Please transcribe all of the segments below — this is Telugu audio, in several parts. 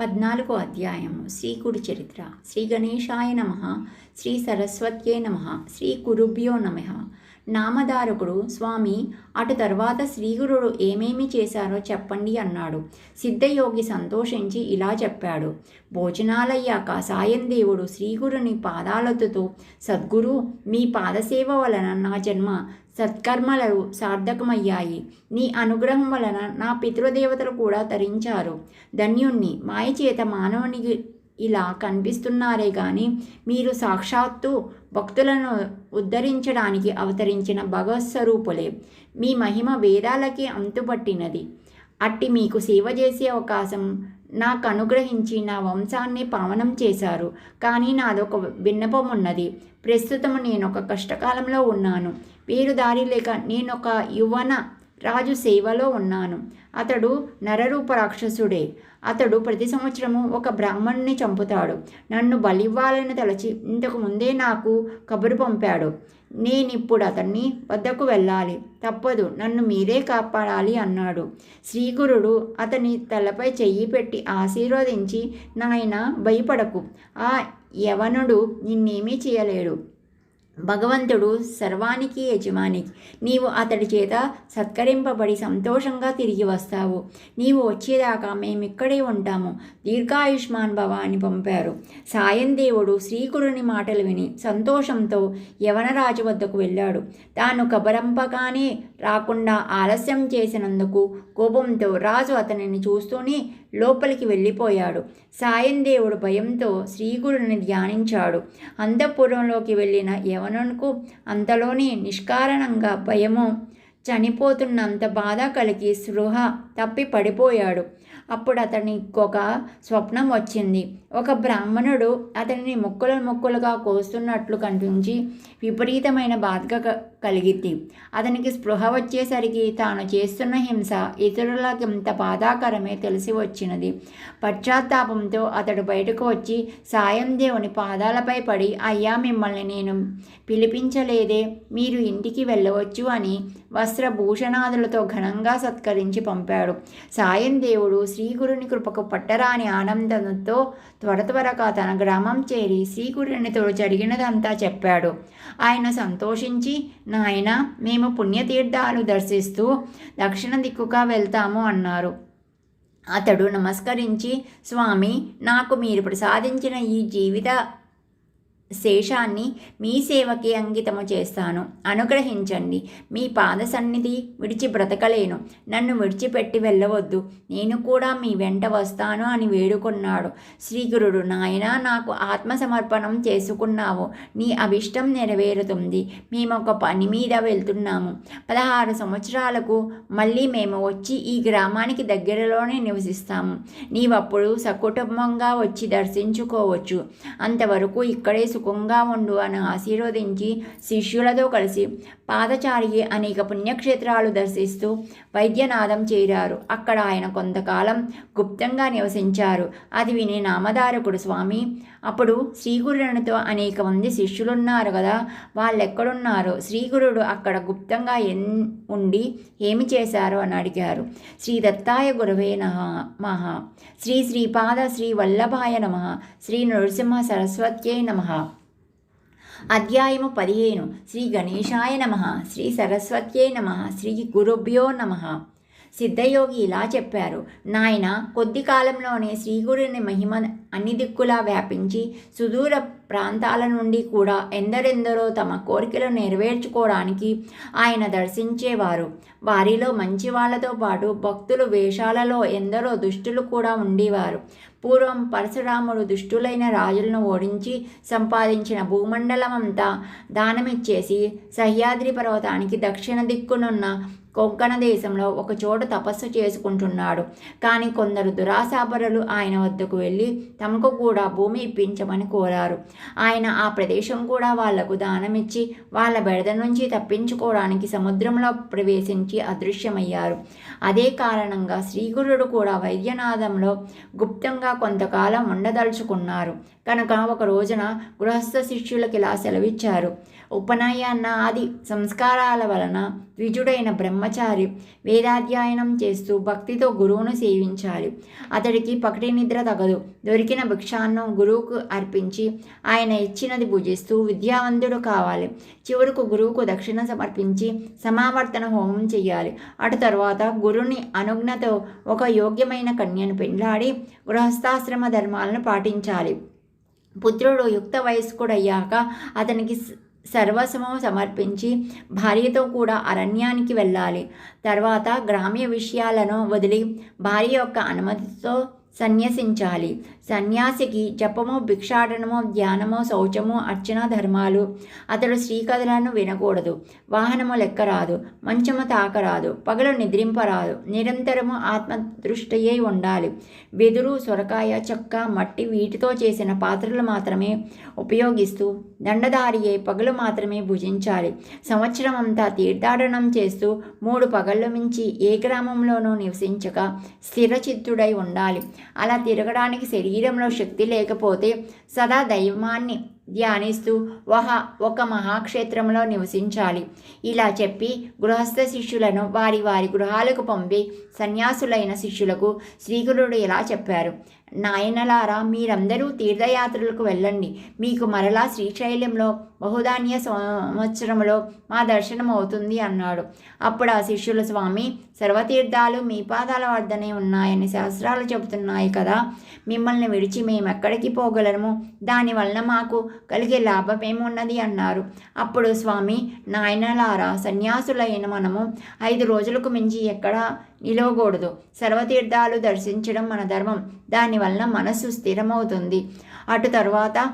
పద్నాలుగో అధ్యాయము. శ్రీకుడి చరిత్ర. శ్రీ గణేశాయ నమ. శ్రీ సరస్వత్యే నమ. శ్రీ కురుభ్యో నమ. నామధారకుడు స్వామి అటు తర్వాత శ్రీగురుడు ఏమేమి చేశారో చెప్పండి అన్నాడు. సిద్ధయోగి సంతోషించి ఇలా చెప్పాడు. భోజనాలయ్యాక సాయం దేవుడు శ్రీగురుని పాదాలతో సద్గురు మీ పాదసేవ వలన నా జన్మ సత్కర్మలు సార్థకమయ్యాయి. నీ అనుగ్రహం వలన నా పితృదేవతలు కూడా తరించారు. ధన్యుణ్ణి. మాయ చేత మానవునికి ఇలా కనిపిస్తున్నారే కానీ మీరు సాక్షాత్తు భక్తులను ఉద్ధరించడానికి అవతరించిన భగవత్స్వరూపులే మీ మహిమ వేదాలకి అంతుపట్టినది. అట్టి మీకు సేవ చేసే అవకాశం నాకు అనుగ్రహించి నా వంశాన్ని పావనం చేశారు. కానీ నాదొక విన్నపం ఉన్నది ప్రస్తుతం నేను ఒక కష్టకాలంలో ఉన్నాను. వేరు దారి లేక నేను ఒక యువన రాజు సేవలో ఉన్నాను. అతడు నరరూప రాక్షసుడే. అతడు ప్రతి సంవత్సరము ఒక బ్రాహ్మణ్ణి చంపుతాడు. నన్ను బలివ్వాలని తలచి ఇంతకు ముందే నాకు కబురు పంపాడు. నేనిప్పుడు అతన్ని వద్దకు వెళ్ళాలి. తప్పదు నన్ను మీరే కాపాడాలి అన్నాడు. శ్రీగురుడు అతని తలపై చెయ్యి పెట్టి ఆశీర్వదించి నాయన భయపడకు. ఆ యవనుడు నిన్నేమీ చేయలేడు. భగవంతుడు సర్వానికి యజమాని. నీవు అతడి చేత సత్కరింపబడి సంతోషంగా తిరిగి వస్తావు. నీవు వచ్చేదాకా మేమిక్కడే ఉంటాము. దీర్ఘాయుష్మాన్ భవ అని పంపారు. సాయం దేవుడు శ్రీకురుని మాటలు విని సంతోషంతో యవనరాజు వద్దకు వెళ్ళాడు. తాను కబరంపగానే రాకుండా ఆలస్యం చేసినందుకు కోపంతో రాజు అతనిని చూస్తూనే లోపలికి వెళ్ళిపోయాడు. సాయం దేవుడు భయంతో శ్రీగురుని ధ్యానించాడు. అంతఃపురంలోకి వెళ్ళిన యవనునకు అంతలోనే నిష్కారణంగా భయము. చనిపోతున్నంత బాధ కలిగి స్పృహ తప్పి పడిపోయాడు. అప్పుడు అతనికి ఒక స్వప్నం వచ్చింది. ఒక బ్రాహ్మణుడు అతనిని ముక్కలు ముక్కలుగా కోస్తున్నట్లు కనిపించి విపరీతమైన బాధ కలిగింది. అతనికి స్పృహ వచ్చేసరికి తాను చేస్తున్న హింస ఇతరులకి ఇంత బాధాకరమే తెలిసి వచ్చినది. పశ్చాత్తాపంతో అతడు బయటకు వచ్చి సాయం దేవుని పాదాలపై పడి అయ్యా మిమ్మల్ని నేను పిలిపించలేదే మీరు ఇంటికి వెళ్ళవచ్చు అని వస్త్రభూషణాదులతో ఘనంగా సత్కరించి పంపాడు. సాయం దేవుడు శ్రీగురుని కృపకు పట్టరాని ఆనందంతో త్వర త్వరగా తన గ్రామం చేరి శ్రీగురునితో జరిగినదంతా చెప్పాడు. ఆయన సంతోషించి నాయన మేము పుణ్యతీర్థాలు దర్శిస్తూ దక్షిణ దిక్కుగా వెళ్తాము అన్నారు. అతడు నమస్కరించి స్వామి నాకు మీరు ప్రసాదించిన ఈ జీవిత శేషాన్ని మీ సేవకి అంకితము చేస్తాను. అనుగ్రహించండి. మీ పాద సన్నిధి విడిచి బ్రతకలేను. నన్ను విడిచిపెట్టి వెళ్ళవద్దు. నేను కూడా మీ వెంట వస్తాను అని వేడుకున్నాడు. శ్రీగురుడు నాయన నాకు ఆత్మసమర్పణం చేసుకున్నావు. నీ అభిష్టం నెరవేరుతుంది. మేము ఒక పని మీద వెళ్తున్నాము. పదహారు సంవత్సరాలకు మళ్ళీ మేము వచ్చి ఈ గ్రామానికి దగ్గరలోనే నివసిస్తాము. నీవప్పుడు సకుటుంబంగా వచ్చి దర్శించుకోవచ్చు. అంతవరకు ఇక్కడే సుఖంగా ఉండు అని ఆశీర్వదించి శిష్యులతో కలిసి పాదచారి అనేక పుణ్యక్షేత్రాలు దర్శిస్తూ వైద్యనాథం చేరారు. అక్కడ ఆయన కొంతకాలం గుప్తంగా నివసించారు. అది విని నామధారకుడు స్వామి అప్పుడు శ్రీగురునితో అనేక మంది శిష్యులున్నారు కదా వాళ్ళెక్కడున్నారు? శ్రీగురుడు అక్కడ గుప్తంగా ఎన్ ఉండి ఏమి చేశారు అని అడిగారు. శ్రీ దత్తాయ గురవే నమ మహా. శ్రీ శ్రీపాద శ్రీ వల్లభాయ నమ. శ్రీ నృసింహ సరస్వత్యై నమ. అధ్యాయము పదిహేను. శ్రీ గణేశాయ నమ. శ్రీ సరస్వత్యై నమ. శ్రీ గురుభ్యో నమ. సిద్ధయోగి ఇలా చెప్పారు. నాయన కొద్ది కాలంలోనే శ్రీగురుని మహిమ అన్ని దిక్కులా వ్యాపించి సుదూర ప్రాంతాల నుండి కూడా ఎందరెందరో తమ కోరికలు నెరవేర్చుకోవడానికి ఆయన దర్శించేవారు. వారిలో మంచి వాళ్ళతో పాటు భక్తులు వేషాలలో ఎందరో దుష్టులు కూడా ఉండేవారు. పూర్వం పరశురాముడు దుష్టులైన రాజులను ఓడించి సంపాదించిన భూమండలమంతా దానమిచ్చేసి సహ్యాద్రి పర్వతానికి దక్షిణ దిక్కునున్న కొంకణ దేశంలో ఒక చోట తపస్సు చేసుకుంటున్నాడు. కానీ కొందరు దురాశాపరులు ఆయన వద్దకు వెళ్ళి తమకు కూడా భూమి ఇప్పించమని కోరారు. ఆయన ఆ ప్రదేశం కూడా వాళ్ళకు దానమిచ్చి వాళ్ళ బెడద నుంచి తప్పించుకోవడానికి సముద్రంలో ప్రవేశించి అదృశ్యమయ్యారు. అదే కారణంగా శ్రీగురుడు కూడా వైద్యనాథంలో గుప్తంగా కొంతకాలం ఉండదలుచుకున్నారు. కనుక ఒక రోజున గృహస్థ శిష్యులకు ఇలా సెలవిచ్చారు. ఉపనయన ఆది సంస్కారాల వలన ద్విజుడైన బ్రహ్మచారి వేదాధ్యయనం చేస్తూ భక్తితో గురువును సేవించాలి. అతడికి పకటి నిద్ర తగదు. దొరికిన భిక్షాన్నం గురువుకు అర్పించి ఆయన ఇచ్చినది పూజిస్తూ విద్యావంతుడు కావాలి. చివరకు గురువుకు దక్షిణ సమర్పించి సమావర్తన హోమం చేయాలి అటు తర్వాత గురుని అనుజ్ఞతో ఒక యోగ్యమైన కన్యను పెండ్లాడి గృహస్థాశ్రమ ధర్మాలను పాటించాలి. పుత్రుడు యుక్త వయస్కుడయ్యాక అతనికి సర్వస్వము సమర్పించి భార్యతో కూడా అరణ్యానికి వెళ్ళాలి. తర్వాత గ్రామ్య విషయాలను వదిలి భార్య యొక్క అనుమతితో సన్యసించాలి. సన్యాసికి జపము భిక్షాటనము ధ్యానము శౌచము అర్చన ధర్మాలు. అతడు శ్రీకథలను వినకూడదు. వాహనము లెక్కరాదు. మంచము తాకరాదు. పగలు నిద్రింపరాదు. నిరంతరము ఆత్మదృష్టయ్యై ఉండాలి. వెదురు సొరకాయ చెక్క మట్టి వీటితో చేసిన పాత్రలు మాత్రమే ఉపయోగిస్తూ దండదారియే పగలు మాత్రమే భుజించాలి. సంవత్సరం అంతా తీర్థాటనం చేస్తూ మూడు పగళ్ళు మించి ఏ గ్రామంలోనూ నివసించక స్థిరచిత్తుడై ఉండాలి. అలా తిరగడానికి శరీరంలో శక్తి లేకపోతే సదా దైవాన్ని ధ్యానిస్తూ వహ ఒక మహాక్షేత్రంలో నివసించాలి. ఇలా చెప్పి గృహస్థ శిష్యులను వారి వారి గృహాలకు పంపి సన్యాసులైన శిష్యులకు శ్రీగురుడు ఇలా చెప్పారు. నాయనలారా మీరందరూ తీర్థయాత్రలకు వెళ్ళండి. మీకు మరలా శ్రీశైలంలో బహుధాన్య సంవత్సరంలో మా దర్శనం అవుతుంది అన్నాడు. అప్పుడు ఆ శిష్యుల స్వామి సర్వతీర్థాలు మీ పాదాల వద్దనే ఉన్నాయని శాస్త్రాలు చెబుతున్నాయి కదా. మిమ్మల్ని విడిచి మేము ఎక్కడికి పోగలము దానివలన మాకు కలిగే లాభం ఏమున్నది అన్నారు. అప్పుడు స్వామి నాయనలారా సన్యాసులైన మనము ఐదు రోజులకు మించి ఎక్కడ నిలవకూడదు. సర్వతీర్థాలు దర్శించడం మన ధర్మం. దానివలన మనస్సు స్థిరమవుతుంది. అటు తర్వాత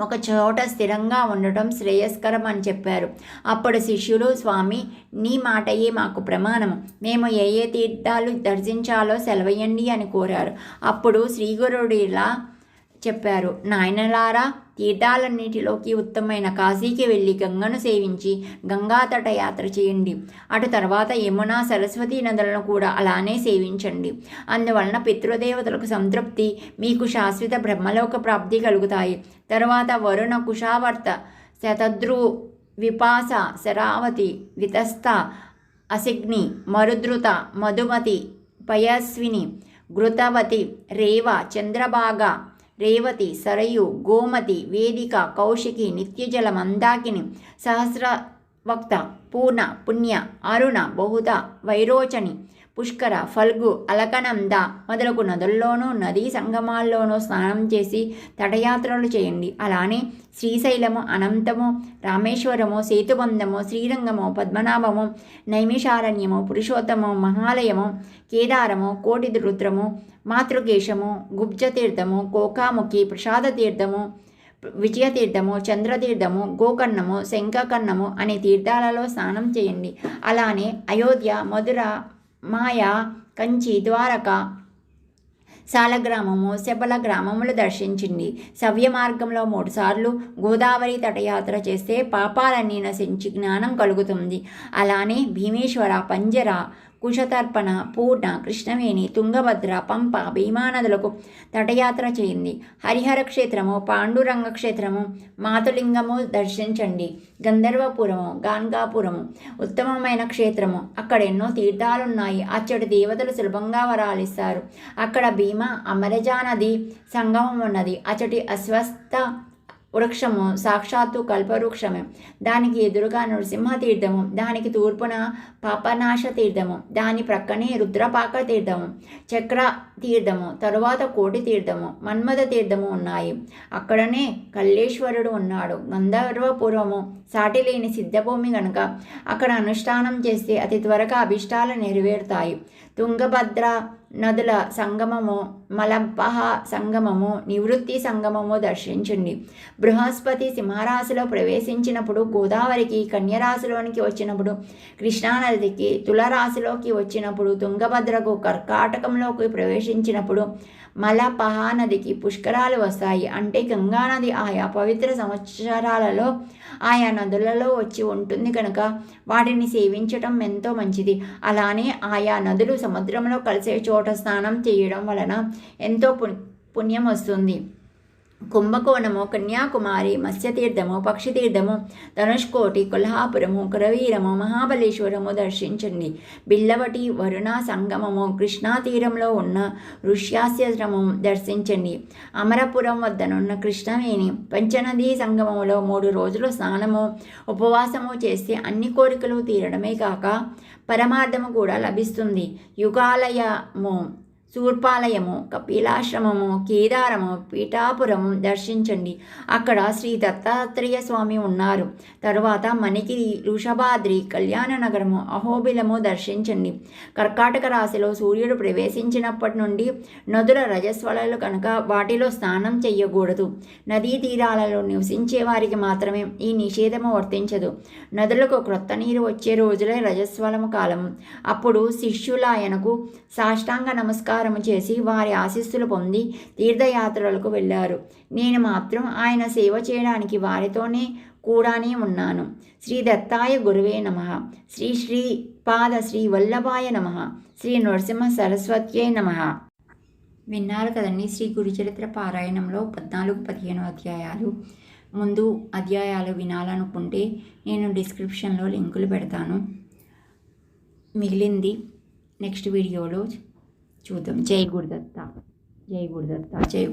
ఒక చోట స్థిరంగా ఉండటం శ్రేయస్కరం అని చెప్పారు. అప్పుడు శిష్యులు స్వామి నీ మాటయే మాకు ప్రమాణము. మేము ఏ ఏ తీర్థాలు దర్శించాలో సెలవేయండి అని కోరారు. అప్పుడు శ్రీగురుడిలా చెప్పారు. నాయనలారా తీర్థాలన్నిటిలోకి ఉత్తమమైన కాశీకి వెళ్ళి గంగను సేవించి గంగాతట యాత్ర చేయండి. అటు తర్వాత యమున సరస్వతి నదులను కూడా అలానే సేవించండి. అందువలన పితృదేవతలకు సంతృప్తి మీకు శాశ్వత బ్రహ్మలోక ప్రాప్తి కలుగుతాయి. తర్వాత వరుణ కుషావర్త శతద్రు విపాస శరావతి వితస్త అసిగ్ని మరుద్రుత మధుమతి పయస్విని ఘృతవతి రేవ చంద్రభాగ రేవతి సరయు గోమతి వేదిక కౌశికి నిత్యజల మందాకిని సహస్రవక్త పూర్ణ పుణ్య అరుణ బహుధ వైరోచని పుష్కర ఫల్గు అలకనంద మొదలగు నదుల్లోనూ నదీ సంగమాల్లోనూ స్నానం చేసి తటయాత్రలు చేయండి. అలానే శ్రీశైలము అనంతము రామేశ్వరము సేతుబంధము శ్రీరంగము పద్మనాభము నైమిషారణ్యము పురుషోత్తము మహాలయము కేదారము కోటి రుద్రము మాతృకేశము గుబ్జతీర్థము కోకాముఖి ప్రసాద తీర్థము విజయతీర్థము చంద్రతీర్థము గోకర్ణము శంఖకర్ణము అనే తీర్థాలలో స్నానం చేయండి. అలానే అయోధ్య మధుర మాయ కంచి ద్వారక సాలగ్రామము శబల గ్రామములు దర్శించింది. సవ్య మార్గంలో మూడుసార్లు గోదావరి తటయాత్ర చేస్తే పాపాలన్నీ నశించి జ్ఞానం కలుగుతుంది. అలానే భీమేశ్వర పంజర కుశతర్పణ పూర్ణ కృష్ణవేణి తుంగభద్ర పంప భీమానదులకు తటయాత్ర చేయింది. హరిహర క్షేత్రము పాండురంగ క్షేత్రము మాతులింగము దర్శించండి. గంధర్వపురము గాన్గాపురము ఉత్తమమైన క్షేత్రము. అక్కడ ఎన్నో తీర్థాలున్నాయి. అచ్చడి దేవతలు సులభంగా వరాలిస్తారు. అక్కడ భీమ అమరజా నది సంగమం ఉన్నది అచ్చటి అస్వస్థ వృక్షము సాక్షాత్తు కల్పవృక్షమే. దానికి ఎదురుగా నృసింహ తీర్థము దానికి తూర్పున పాపనాశ తీర్థము దాని ప్రక్కనే రుద్రపాక తీర్థము చక్ర తీర్థము తరువాత కోటి తీర్థము మన్మథ తీర్థము ఉన్నాయి. అక్కడనే కల్లేశ్వరుడు ఉన్నాడు. గంధర్వపూర్వము సాటి లేని సిద్ధభూమి గనుక అక్కడ అనుష్ఠానం చేస్తే అతి త్వరగా అభిష్టాలు నెరవేరుతాయి. తుంగభద్ర నదుల సంగమము మలంపహ సంగమము నివృత్తి సంగమము దర్శించండి. బృహస్పతి సింహరాశిలో ప్రవేశించినప్పుడు గోదావరికి కన్యరాశిలోనికి వచ్చినప్పుడు కృష్ణానదికి తులరాశిలోకి వచ్చినప్పుడు తుంగభద్రకు కర్కాటకంలోకి ప్రవేశించినప్పుడు మలపహా నదికి పుష్కరాలు వస్తాయి. అంటే గంగానది ఆయా పవిత్ర సంవత్సరాలలో ఆయా నదులలో వచ్చి ఉంటుంది కనుక వాటిని సేవించటం ఎంతో మంచిది. అలానే ఆయా నదులు సముద్రంలో కలిసే చోట స్నానం చేయడం వలన ఎంతో పుణ్యం వస్తుంది. కుంభకోణము కన్యాకుమారి మత్స్యతీర్థము పక్షితీర్థము ధనుష్కోటి కొల్హాపురము కురవీరము మహాబలేశ్వరము దర్శించండి. బిల్లవటి వరుణ సంగమము కృష్ణా తీరంలో ఉన్న ఋష్యాశ్రమం దర్శించండి. అమరపురం వద్దనున్న కృష్ణవేణి పంచనదీ సంగమములో మూడు రోజులు స్నానము ఉపవాసము చేస్తే అన్ని కోరికలు తీరడమే కాక పరమార్థము కూడా లభిస్తుంది. యుగాలయము శూర్పాలయము కపిలాశ్రమము కేదారము పీఠాపురము దర్శించండి. అక్కడ శ్రీ దత్తాత్రేయ స్వామి ఉన్నారు. తరువాత మణికిరి వృషభాద్రి కళ్యాణ నగరము అహోబిలము దర్శించండి. కర్కాటక రాశిలో సూర్యుడు ప్రవేశించినప్పటి నుండి నదుల రజస్వలలు కనుక వాటిలో స్నానం చేయకూడదు నదీ తీరాలలో నివసించే వారికి మాత్రమే ఈ నిషేధము వర్తించదు. నదులకు క్రొత్త నీరు వచ్చే రోజులే రజస్వలము కాలము. అప్పుడు శిష్యులాయనకు సాష్టాంగ నమస్కారం నమస్కారము చేసి వారి ఆశీస్సులు పొంది తీర్థయాత్రలకు వెళ్ళారు. నేను మాత్రం ఆయన సేవ చేయడానికి వారితోనే కూడానే ఉన్నాను. శ్రీ దత్తాయ గురువే నమ. శ్రీ శ్రీ పాద శ్రీ వల్లభాయ నమ. శ్రీ నరసింహ సరస్వత్యే నమ. విన్నారు కదండి శ్రీ గురుచరిత్ర పారాయణంలో పద్నాలుగు పదిహేను అధ్యాయాలు. ముందు అధ్యాయాలు వినాలనుకుంటే నేను డిస్క్రిప్షన్లో లింకులు పెడతాను. మిగిలింది నెక్స్ట్ వీడియోలో చూద్దాం. జై గురుదత్త. జై గురుదత్త. జై